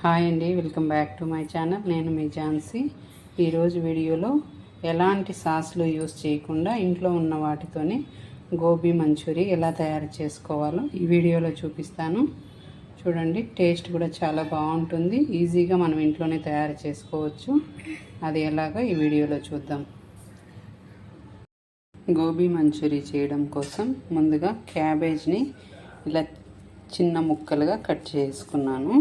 Hi అండి welcome back to my channel. నేను మీ ఝాన్సీ. ఈరోజు వీడియోలో ఎలాంటి సాస్లు యూస్ చేయకుండా ఇంట్లో ఉన్న వాటితోనే గోబీ మంచూరి ఎలా తయారు చేసుకోవాలో ఈ వీడియోలో చూపిస్తాను. చూడండి టేస్ట్ కూడా చాలా బాగుంటుంది. ఈజీగా మనం ఇంట్లోనే తయారు చేసుకోవచ్చు. అది ఎలాగో ఈ వీడియోలో చూద్దాం. గోబీ మంచూరి చేయడం కోసం ముందుగా క్యాబేజ్ని ఇలా చిన్న ముక్కలుగా కట్ చేసుకున్నాను.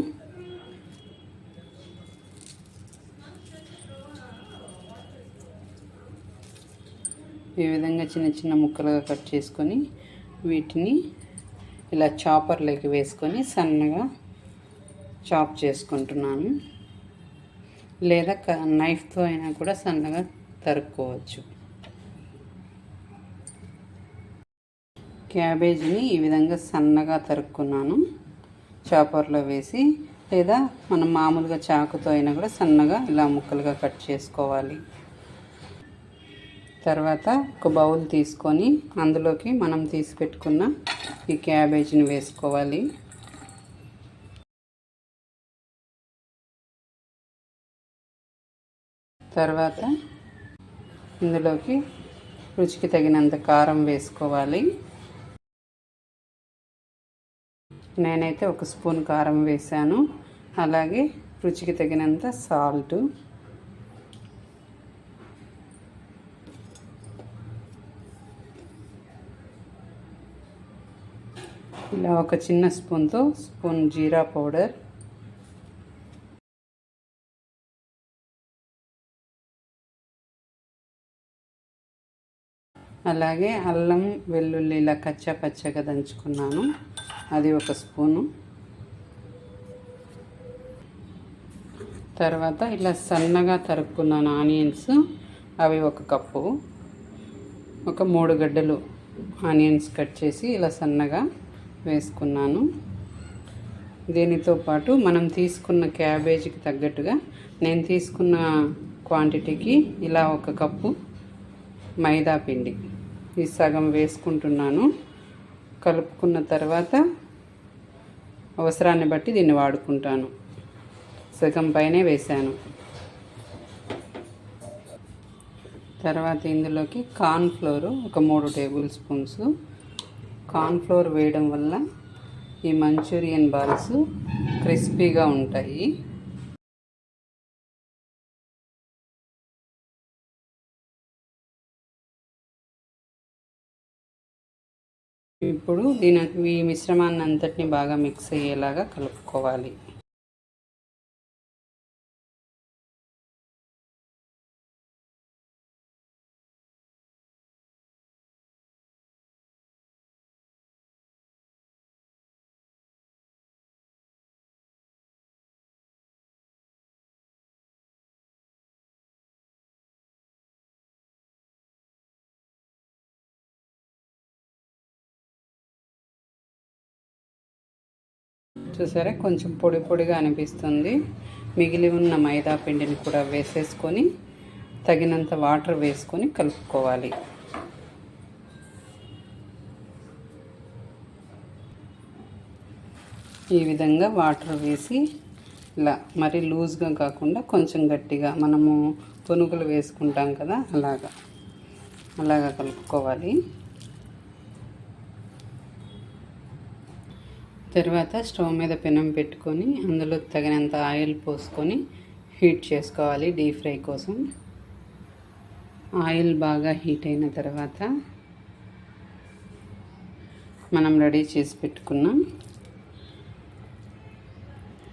ఈ విధంగా చిన్న చిన్న ముక్కలుగా కట్ చేసుకొని వీటిని ఇలా చాపర్లోకి వేసుకొని సన్నగా చాప్ చేసుకుంటున్నాను. లేదా నైఫ్తో అయినా కూడా సన్నగా తరుక్కోవచ్చు. క్యాబేజీని ఈ విధంగా సన్నగా తరుక్కున్నాను. చాపర్లో వేసి లేదా మనం మామూలుగా చాకుతో అయినా కూడా సన్నగా ఇలా ముక్కలుగా కట్ చేసుకోవాలి. తర్వాత ఒక బౌల్ తీసుకొని అందులోకి మనం తీసి పెట్టుకున్న ఈ క్యాబేజీని వేసుకోవాలి. తర్వాత ఇందులోకి రుచికి తగినంత కారం వేసుకోవాలి. నేనైతే ఒక స్పూన్ కారం వేసాను అలాగే రుచికి తగినంత సాల్టు. ఇలా ఒక చిన్న స్పూన్తో స్పూన్ జీరా పౌడర్. అలాగే అల్లం వెల్లుల్లి ఇలా కచ్చా పచ్చగా దంచుకున్నాను. అది ఒక స్పూను. తర్వాత ఇలా సన్నగా తరుక్కున్నాను ఆనియన్స్ అవి ఒక కప్పు. ఒక మూడు గడ్డలు ఆనియన్స్ కట్ చేసి ఇలా సన్నగా వేసుకున్నాను. దీనితో పాటు మనం తీసుకున్న క్యాబేజీకి తగ్గట్టుగా నేను తీసుకున్న క్వాంటిటీకి ఇలా ఒక కప్పు మైదా పిండి ఈ సగం వేసుకుంటున్నాను. కలుపుకున్న తర్వాత అవసరాన్ని బట్టి దీన్ని వాడుకుంటాను. సగం పైనే వేశాను. తర్వాత ఇందులోకి కార్న్ఫ్లోరు ఒక మూడు టేబుల్ స్పూన్స్ కార్న్ఫ్లోర్ వేయడం వల్ల ఈ మంచూరియన్ బాల్స్ క్రిస్పీగా ఉంటాయి. ఇప్పుడు దీని ఈ మిశ్రమాన్ని అంతటిని బాగా మిక్స్ అయ్యేలాగా కలుపుకోవాలి. చూసారా? కొంచెం పొడి పొడిగా అనిపిస్తుంది. మిగిలి ఉన్న మైదా పిండిని కూడా వేసేసుకొని తగినంత వాటర్ వేసుకొని కలుపుకోవాలి. ఈ విధంగా వాటర్ వేసి ఇలా మరీ లూజ్గా కాకుండా కొంచెం గట్టిగా మనము పునుగులు వేసుకుంటాం కదా అలాగా. అలాగా కలుపుకోవాలి. తర్వాత స్టవ్ మీద పెనం పెట్టుకొని అందులో తగినంత ఆయిల్ పోసుకొని హీట్ చేసుకోవాలి డీప్ ఫ్రై కోసం. ఆయిల్ బాగా హీట్ అయిన తర్వాత మనం రెడీ చేసి పెట్టుకున్నాం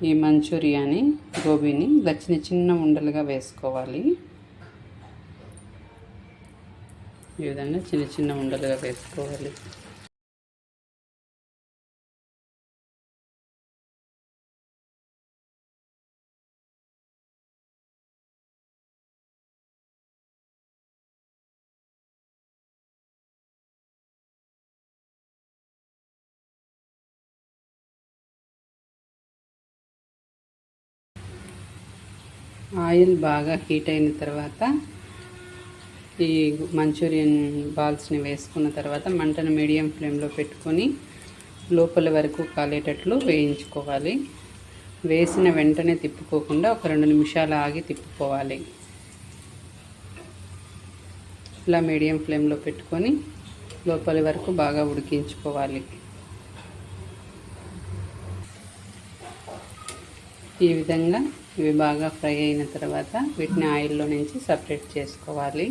ఈ మంచూరియాని గోబీని ఇలా చిన్న చిన్న ఉండలుగా వేసుకోవాలి. ఈ విధంగా చిన్న చిన్న ఉండలుగా వేసుకోవాలి. ఆయిల్ బాగా హీట్ అయిన తర్వాత ఈ మంచూరియన్ బాల్స్ని వేసుకున్న తర్వాత మంటను మీడియం ఫ్లేమ్లో పెట్టుకొని లోపల వరకు కాలేటట్లు వేయించుకోవాలి. వేసిన వెంటనే తిప్పుకోకుండా ఒక రెండు నిమిషాలు ఆగి తిప్పుకోవాలి. ఇలా మీడియం ఫ్లేమ్లో పెట్టుకొని లోపలి వరకు బాగా ఉడికించుకోవాలి. ఈ విధంగా ఇవి బాగా ఫ్రై అయిన తర్వాత వీటిని ఆయిల్లో నుంచి సపరేట్ చేసుకోవాలి.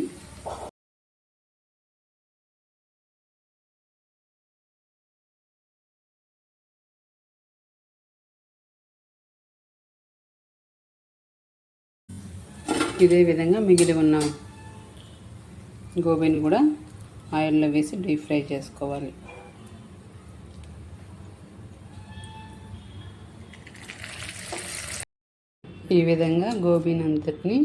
ఇదే విధంగా మిగిలి ఉన్న గోబీని కూడా ఆయిల్లో వేసి డీప్ ఫ్రై చేసుకోవాలి. ఈ విధంగా గోబీని అంతటిని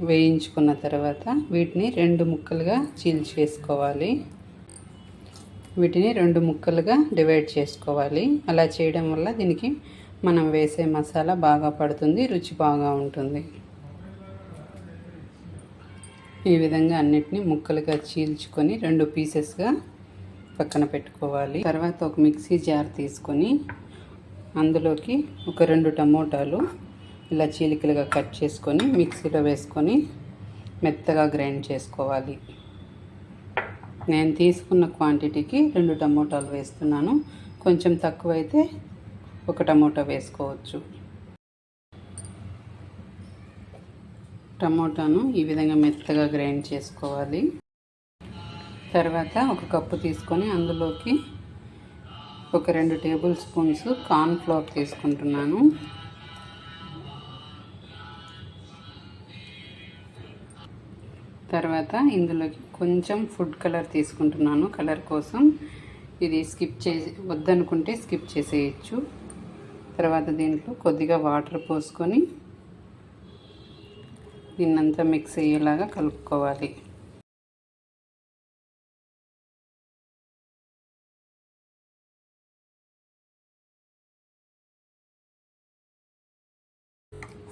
వేయించుకున్న తర్వాత వీటిని రెండు ముక్కలుగా చీల్చి వేసుకోవాలి వీటిని రెండు ముక్కలుగా డివైడ్ చేసుకోవాలి. అలా చేయడం వల్ల దీనికి మనం వేసే మసాలా బాగా పడుతుంది రుచి బాగా ఉంటుంది. ఈ విధంగా అన్నిటిని ముక్కలుగా చీల్చుకొని రెండు పీసెస్గా పక్కన పెట్టుకోవాలి. తర్వాత ఒక మిక్సీ జార్ తీసుకొని అందులోకి ఒక రెండు టమోటాలు ఇలా చీలికలుగా కట్ చేసుకొని మిక్సీలో వేసుకొని మెత్తగా గ్రైండ్ చేసుకోవాలి. నేను తీసుకున్న క్వాంటిటీకి రెండు టమోటాలు వేస్తున్నాను. కొంచెం తక్కువైతే ఒక టమోటా వేసుకోవచ్చు. టమోటాను ఈ విధంగా మెత్తగా గ్రైండ్ చేసుకోవాలి. తర్వాత ఒక కప్పు తీసుకొని అందులోకి ఒక రెండు టేబుల్ స్పూన్స్ కార్న్ ఫ్లోర్ తీసుకుంటున్నాను. తర్వాత ఇందులోకి కొంచెం ఫుడ్ కలర్ తీసుకుంటున్నాను కలర్ కోసం. ఇది స్కిప్ చేసి వద్దనుకుంటే స్కిప్ చేసేయచ్చు. తర్వాత దీంట్లో కొద్దిగా వాటర్ పోసుకొని దీన్నంతా మిక్స్ అయ్యేలాగా కలుపుకోవాలి.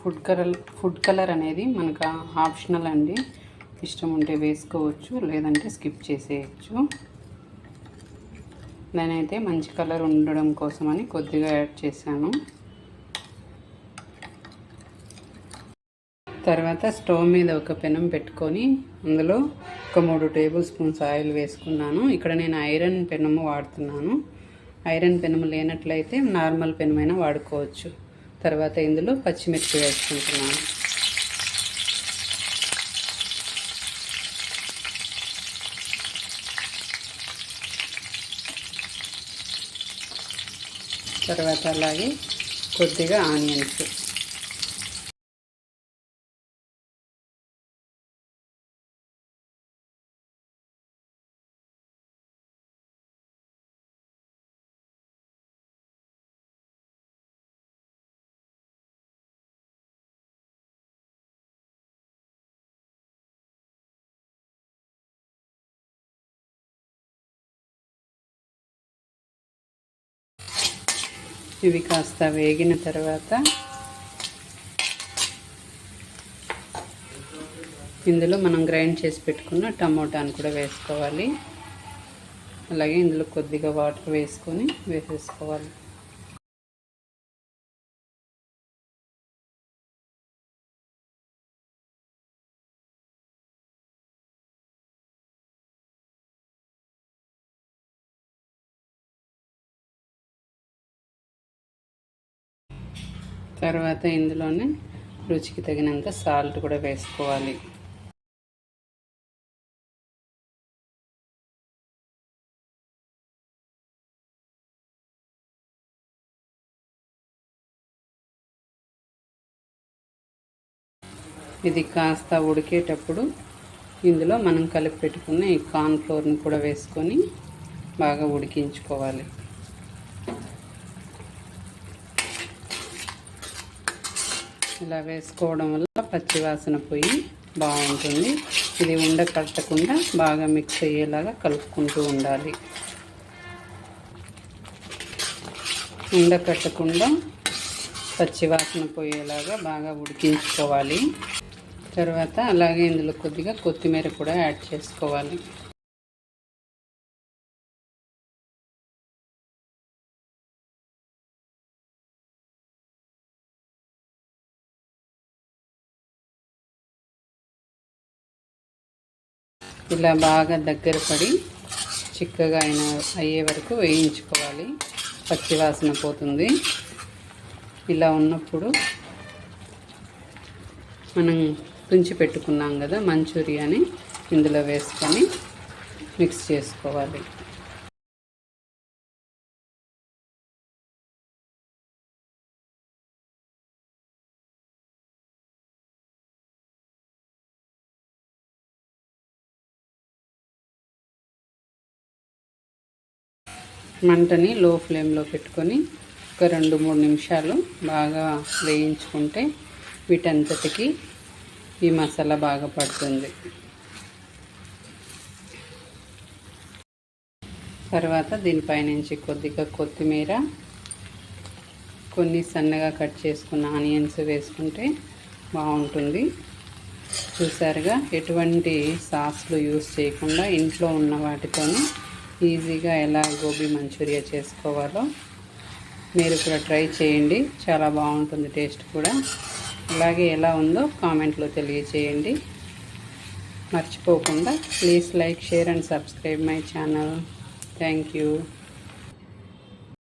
ఫుడ్ కలర్ ఫుడ్ కలర్ అనేది మనకు ఆప్షనల్ అండి. ఇష్టం ఉంటే వేసుకోవచ్చు లేదంటే స్కిప్ చేసేయచ్చు. నేనైతే మంచి కలర్ ఉండడం కోసమని కొద్దిగా యాడ్ చేశాను. తర్వాత స్టవ్ మీద ఒక పెనం పెట్టుకొని అందులో ఒక మూడు టేబుల్ స్పూన్స్ ఆయిల్ వేసుకున్నాను. ఇక్కడ నేను ఐరన్ పెనము వాడుతున్నాను. ఐరన్ పెనము లేనట్లయితే నార్మల్ పెనమైనా వాడుకోవచ్చు. తర్వాత ఇందులో పచ్చిమిర్చి వేసుకుంటున్నాను. తర్వాత అలాగే కొద్దిగా ఆనియన్స్. ఇవి కాస్త వేగిన తర్వాత ఇందులో మనం గ్రైండ్ చేసి పెట్టుకున్న టమోటాను కూడా వేసుకోవాలి. అలాగే ఇందులో కొద్దిగా వాటర్ వేసుకొని వేసేసుకోవాలి. తర్వాత ఇందులోనే రుచికి తగినంత సాల్ట్ కూడా వేసుకోవాలి. ఇది కాస్త ఉడికేటప్పుడు ఇందులో మనం కలిపి పెట్టుకున్న ఈ కార్న్ ఫ్లోర్ని కూడా వేసుకొని బాగా ఉడికించుకోవాలి. ఇలా వేసుకోవడం వల్ల పచ్చివాసన పోయి బాగుంటుంది. ఇది ఉండ కట్టకుండా బాగా మిక్స్ అయ్యేలాగా కలుపుకుంటూ ఉండాలి. ఉండ కట్టకుండా పచ్చివాసన పోయేలాగా బాగా ఉడికించుకోవాలి. తర్వాత అలాగే ఇందులో కొద్దిగా కొత్తిమీర కూడా యాడ్ చేసుకోవాలి. ఇలా బాగా దగ్గర పడి చిక్కగా అయిన అయ్యే వరకు వేయించుకోవాలి. పచ్చివాసన పోతుంది. ఇలా ఉన్నప్పుడు మనం తుంచి పెట్టుకున్నాం కదా మంచూరియాని ఇందులో వేసుకొని మిక్స్ చేసుకోవాలి. మంటని లో ఫ్లేమ్లో పెట్టుకొని ఒక రెండు మూడు నిమిషాలు బాగా వేయించుకుంటే వీటంతటికి ఈ మసాలా బాగా పడుతుంది. తర్వాత దీనిపైనుంచి కొద్దిగా కొత్తిమీర కొన్ని సన్నగా కట్ చేసుకున్న ఆనియన్స్ వేసుకుంటే బాగుంటుంది. చూసారుగా ఎటువంటి సాస్లు యూస్ చేయకుండా ఇంట్లో ఉన్న వాటితోనే ఈజీగా ఎలా గోబీ మంచూరియా చేసుకోవాలో మీరు కూడా ట్రై చేయండి. చాలా బాగుంటుంది టేస్ట్ కూడా. అలాగే ఎలా ఉందో కామెంట్లో తెలియచేయండి. మర్చిపోకుండా please like share and subscribe my channel. Thank you.